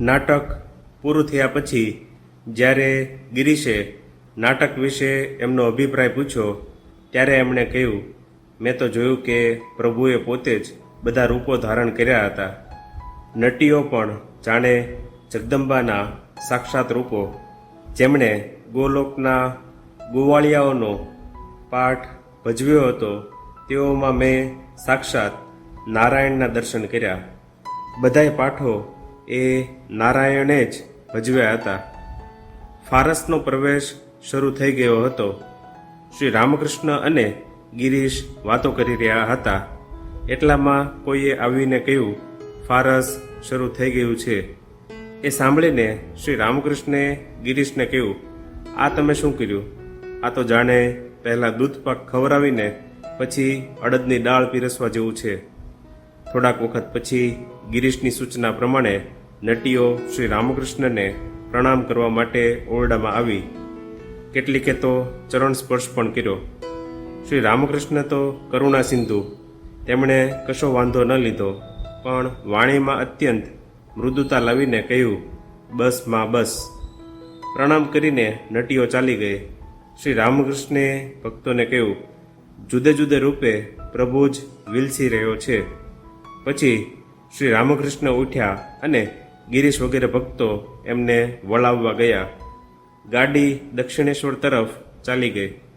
નાટક પૂરું થયા પછી જ્યારે ગિરીશે નાટક વિશે એમનો અભિપ્રાય પૂછ્યો, ત્યારે એમણે કહ્યું, મેં તો જોયું કે પ્રભુએ પોતે જ બધા રૂપો ધારણ કર્યા હતા. નટીઓ પણ જાણે જગદંબાના સાક્ષાત રૂપો. જેમણે ગોલોકના ગોવાળિયાઓનો પાઠ ભજવ્યો હતો, તેઓમાં મેં સાક્ષાત નારાયણના દર્શન કર્યા. બધાય પાઠો એ નારાયણે જ ભજવ્યા હતા. ફારસનો પ્રવેશ શરૂ થઈ ગયો હતો. શ્રી રામકૃષ્ણ અને ગિરીશ વાતો કરી રહ્યા હતા. એટલામાં કોઈએ આવીને કહ્યું, ફારસ શરૂ થઈ ગયું છે. એ સાંભળીને શ્રી રામકૃષ્ણે ગિરીશને કહ્યું, આ તમે શું કર્યું? આ તો જાણે પહેલાં દૂધ પાક ખવડાવીને પછી અડદની દાળ પીરસવા જેવું છે. થોડાક વખત પછી ગિરીશની સૂચના પ્રમાણે નટીઓ શ્રી રામકૃષ્ણને પ્રણામ કરવા માટે ઓરડામાં આવી. કેટલીકે તો ચરણ સ્પર્શ પણ કર્યો. શ્રી રામકૃષ્ણ તો કરુણા સિંધુ, તેમણે કશો વાંધો ન લીધો, પણ વાણીમાં અત્યંત મૃદુતા લાવીને કહ્યું, બસમાં બસ. પ્રણામ કરીને નટીઓ ચાલી ગઈ. શ્રી રામકૃષ્ણે ભક્તોને કહ્યું, જુદે જુદે રૂપે પ્રભુ જ વિલસી રહ્યો છે. પછી શ્રી રામકૃષ્ણ ઉઠ્યા અને ગિરીશ વગેરે ભક્તો એમને વળાવવા ગયા. ગાડી દક્ષિણેશ્વર તરફ ચાલી ગઈ.